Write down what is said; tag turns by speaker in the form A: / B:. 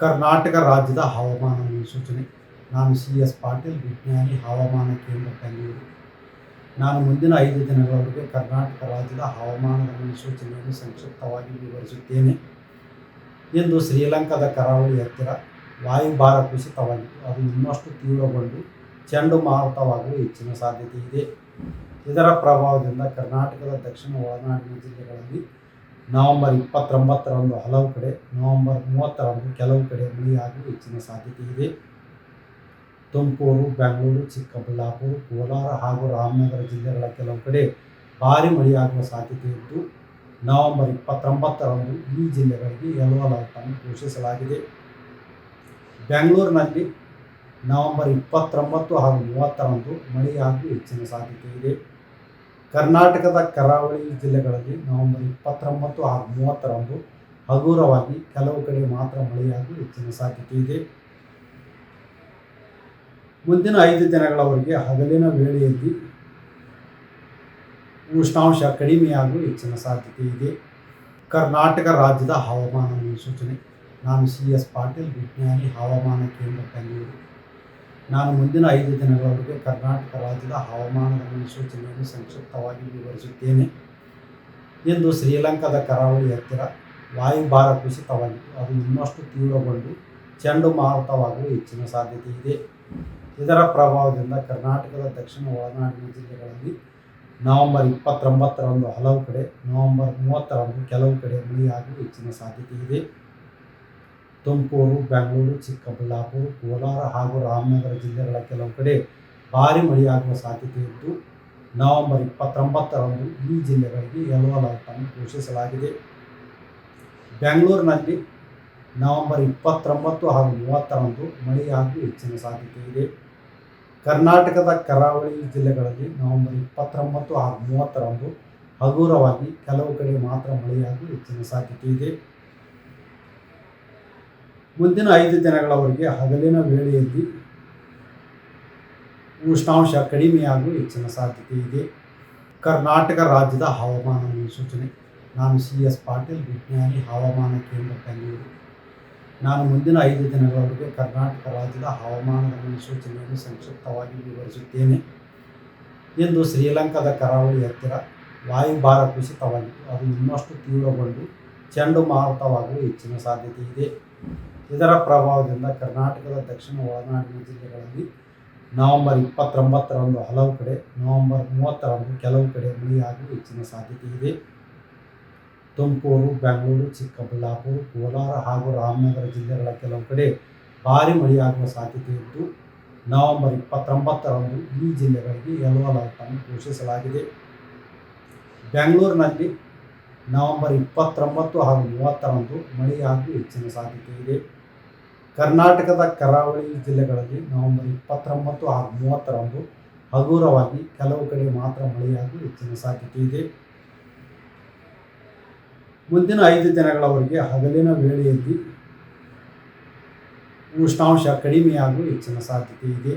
A: ಕರ್ನಾಟಕ ರಾಜ್ಯದ ಹವಾಮಾನ ಮುನ್ಸೂಚನೆ. ನಾನು ಸಿ ಎಸ್ ಪಾಟೀಲ್, ವಿಜ್ಞಾನಿ, ಹವಾಮಾನ ಕೇಂದ್ರ ಬೆಂಗಳೂರು. ನಾನು ಮುಂದಿನ ಐದು ದಿನಗಳವರೆಗೆ ಕರ್ನಾಟಕ ರಾಜ್ಯದ ಹವಾಮಾನದ ಮುನ್ಸೂಚನೆಯನ್ನು ಸಂಕ್ಷಿಪ್ತವಾಗಿ ವಿವರಿಸುತ್ತೇನೆ. ಇಂದು ಶ್ರೀಲಂಕಾದ ಕರಾವಳಿ ಹತ್ತಿರ ವಾಯುಭಾರ ಕುಸಿತವಾಗಿದ್ದು, ಅದು ಇನ್ನಷ್ಟು ತೀವ್ರಗೊಂಡು ಚಂಡಮಾರುತವಾಗುವ ಹೆಚ್ಚಿನ ಸಾಧ್ಯತೆ ಇದೆ. ಇದರ ಪ್ರಭಾವದಿಂದ ಕರ್ನಾಟಕದ ದಕ್ಷಿಣ ಒಳನಾಡಿನ ಜಿಲ್ಲೆಗಳಲ್ಲಿ ನವೆಂಬರ್ ಇಪ್ಪತ್ತೊಂಬತ್ತರಂದು ಹಲವು ಕಡೆ, ನವೆಂಬರ್ ಮೂವತ್ತರಂದು ಕೆಲವು ಕಡೆ ಮಳೆಯಾಗುವ ಹೆಚ್ಚಿನ ಸಾಧ್ಯತೆ ಇದೆ. ತುಮಕೂರು, ಬೆಂಗಳೂರು, ಚಿಕ್ಕಬಳ್ಳಾಪುರ, ಕೋಲಾರ ಹಾಗೂ ರಾಮನಗರ ಜಿಲ್ಲೆಗಳ ಕೆಲವು ಕಡೆ ಭಾರಿ ಮಳೆಯಾಗುವ ಸಾಧ್ಯತೆ ಇದ್ದು, ನವೆಂಬರ್ ಇಪ್ಪತ್ತೊಂಬತ್ತರಂದು ಈ ಜಿಲ್ಲೆಗಳಿಗೆ ಯೆಲ್ಲೋ ಅಲರ್ಟನ್ನು ಘೋಷಿಸಲಾಗಿದೆ. ಬೆಂಗಳೂರಿನಲ್ಲಿ ನವೆಂಬರ್ ಇಪ್ಪತ್ತೊಂಬತ್ತು ಹಾಗೂ ಮೂವತ್ತರಂದು ಮಳೆಯಾಗುವ ಹೆಚ್ಚಿನ ಸಾಧ್ಯತೆ ಇದೆ. ಕರ್ನಾಟಕದ ಕರಾವಳಿ ಜಿಲ್ಲೆಗಳಲ್ಲಿ ನವೆಂಬರ್ ಇಪ್ಪತ್ತೊಂಬತ್ತು ಹಾಗೂ ಮೂವತ್ತರಂದು ಹಗುರವಾಗಿ ಕೆಲವು ಕಡೆ ಮಾತ್ರ ಮಳೆಯಾಗುವ ಹೆಚ್ಚಿನ ಸಾಧ್ಯತೆ ಇದೆ. ಮುಂದಿನ ಐದು ದಿನಗಳವರೆಗೆ ಹಗಲಿನ ವೇಳೆಯಲ್ಲಿ ಉಷ್ಣಾಂಶ ಕಡಿಮೆಯಾಗುವ ಹೆಚ್ಚಿನ ಸಾಧ್ಯತೆ ಇದೆ. ಕರ್ನಾಟಕ ರಾಜ್ಯದ ಹವಾಮಾನ ಮುನ್ಸೂಚನೆ. ನಾನು ಸಿ ಎಸ್ ಪಾಟೀಲ್, ವಿಜ್ಞಾನಿ, ಹವಾಮಾನ ಕೇಂದ್ರ, ಬೆಂಗಳೂರು. ನಾನು ಮುಂದಿನ ಐದು ದಿನಗಳವರೆಗೆ ಕರ್ನಾಟಕ ರಾಜ್ಯದ ಹವಾಮಾನದ ಮುನ್ಸೂಚನೆಯನ್ನು ಸಂಕ್ಷಿಪ್ತವಾಗಿ ವಿವರಿಸುತ್ತೇನೆ. ಇಂದು ಶ್ರೀಲಂಕಾದ ಕರಾವಳಿ ಹತ್ತಿರ ವಾಯುಭಾರ ಕುಸಿತವಾಗಿದ್ದು, ಅದು ಇನ್ನಷ್ಟು ತೀವ್ರಗೊಂಡು ಚಂಡಮಾರುತವಾಗುವ ಹೆಚ್ಚಿನ ಸಾಧ್ಯತೆ ಇದೆ. ಇದರ ಪ್ರಭಾವದಿಂದ ಕರ್ನಾಟಕದ ದಕ್ಷಿಣ ಒಳನಾಡಿನ ಜಿಲ್ಲೆಗಳಲ್ಲಿ ನವೆಂಬರ್ ಇಪ್ಪತ್ತೊಂಬತ್ತರಂದು ಹಲವು ಕಡೆ, ನವೆಂಬರ್ ಮೂವತ್ತರಂದು ಕೆಲವು ಕಡೆ ಮಳೆಯಾಗುವ ಹೆಚ್ಚಿನ ಸಾಧ್ಯತೆ ಇದೆ. ತುಮಕೂರು, ಬೆಂಗಳೂರು, ಚಿಕ್ಕಬಳ್ಳಾಪುರ, ಕೋಲಾರ ಹಾಗೂ ರಾಮನಗರ ಜಿಲ್ಲೆಗಳ ಕೆಲವು ಕಡೆ ಭಾರಿ ಮಳೆಯಾಗುವ ಸಾಧ್ಯತೆ ಇದ್ದು, ನವೆಂಬರ್ ಇಪ್ಪತ್ತೊಂಬತ್ತರಂದು ಈ ಜಿಲ್ಲೆಗಳಿಗೆ ಯೆಲ್ಲೋ ಅಲರ್ಟನ್ನು ಘೋಷಿಸಲಾಗಿದೆ. ಬೆಂಗಳೂರಿನಲ್ಲಿ ನವೆಂಬರ್ ಇಪ್ಪತ್ತೊಂಬತ್ತು ಹಾಗೂ ಮೂವತ್ತರಂದು ಮಳೆಯಾಗುವ ಹೆಚ್ಚಿನ ಸಾಧ್ಯತೆ ಇದೆ. ಕರ್ನಾಟಕದ ಕರಾವಳಿ ಜಿಲ್ಲೆಗಳಲ್ಲಿ ನವೆಂಬರ್ ಇಪ್ಪತ್ತೊಂಬತ್ತು ಹಾಗೂ ಮೂವತ್ತರಂದು ಹಗುರವಾಗಿ ಕೆಲವು ಕಡೆ ಮಾತ್ರ ಮಳೆಯಾಗುವ ಹೆಚ್ಚಿನ ಸಾಧ್ಯತೆ ಇದೆ. ಮುಂದಿನ ಐದು ದಿನಗಳವರೆಗೆ ಹಗಲಿನ ವೇಳೆಯಲ್ಲಿ ಉಷ್ಣಾಂಶ ಕಡಿಮೆಯಾಗುವ ಹೆಚ್ಚಿನ ಸಾಧ್ಯತೆ ಇದೆ. ಕರ್ನಾಟಕ ರಾಜ್ಯದ ಹವಾಮಾನ ಮುನ್ಸೂಚನೆ. ನಾನು ಸಿ ಎಸ್ ಪಾಟೀಲ್, ವಿಜ್ಞಾನಿ, ಹವಾಮಾನ ಕೇಂದ್ರ ಬೆಂಗಳೂರು. ನಾನು ಮುಂದಿನ ಐದು ದಿನಗಳವರೆಗೆ ಕರ್ನಾಟಕ ರಾಜ್ಯದ ಹವಾಮಾನದ ಮುನ್ಸೂಚನೆಯನ್ನು ಸಂಕ್ಷಿಪ್ತವಾಗಿ ವಿವರಿಸುತ್ತೇನೆ. ಎಂದು ಶ್ರೀಲಂಕಾದ ಕರಾವಳಿ ಹತ್ತಿರ ವಾಯುಭಾರ ಕುಸಿತವಾಗಿದ್ದು ಅದು ಇನ್ನಷ್ಟು ತೀವ್ರಗೊಂಡು ಚಂಡಮಾರುತವಾಗುವ ಹೆಚ್ಚಿನ ಸಾಧ್ಯತೆ ಇದೆ. ಇದರ ಪ್ರಭಾವದಿಂದ ಕರ್ನಾಟಕದ ದಕ್ಷಿಣ ಒಳನಾಡಿನ ಜಿಲ್ಲೆಗಳಲ್ಲಿ ನವೆಂಬರ್ ಇಪ್ಪತ್ತೊಂಬತ್ತರಂದು ಹಲವು ಕಡೆ, ನವೆಂಬರ್ ಮೂವತ್ತರಂದು ಕೆಲವು ಕಡೆ ಮಳೆಯಾಗುವ ಹೆಚ್ಚಿನ ಸಾಧ್ಯತೆ ಇದೆ. ತುಮಕೂರು, ಬೆಂಗಳೂರು, ಚಿಕ್ಕಬಳ್ಳಾಪುರ, ಕೋಲಾರ ಹಾಗೂ ರಾಮನಗರ ಜಿಲ್ಲೆಗಳ ಕೆಲವು ಕಡೆ ಭಾರಿ ಮಳೆಯಾಗುವ ಸಾಧ್ಯತೆ ಇದ್ದು, ನವೆಂಬರ್ ಇಪ್ಪತ್ತೊಂಬತ್ತರಂದು ಈ ಜಿಲ್ಲೆಗಳಿಗೆ ಯೆಲ್ಲೋ ಅಲರ್ಟನ್ನು ಘೋಷಿಸಲಾಗಿದೆ. ಬೆಂಗಳೂರಿನಲ್ಲಿ ನವೆಂಬರ್ ಇಪ್ಪತ್ತೊಂಬತ್ತು ಹಾಗೂ ಮೂವತ್ತರಂದು ಮಳೆಯಾಗುವ ಹೆಚ್ಚಿನ ಸಾಧ್ಯತೆ ಇದೆ. ಕರ್ನಾಟಕದ ಕರಾವಳಿ ಜಿಲ್ಲೆಗಳಲ್ಲಿ ನವೆಂಬರ್ ಇಪ್ಪತ್ತೊಂಬತ್ತು ಹಾಗೂ ಮೂವತ್ತರಂದು ಹಗುರವಾಗಿ ಕೆಲವು ಕಡೆ ಮಾತ್ರ ಮಳೆಯಾಗಲು ಹೆಚ್ಚಿನ ಸಾಧ್ಯತೆ ಇದೆ. ಮುಂದಿನ ಐದು ದಿನಗಳವರೆಗೆ ಹಗಲಿನ ವೇಳೆಯಲ್ಲಿ ಉಷ್ಣಾಂಶ ಕಡಿಮೆಯಾಗುವ ಹೆಚ್ಚಿನ ಸಾಧ್ಯತೆ ಇದೆ.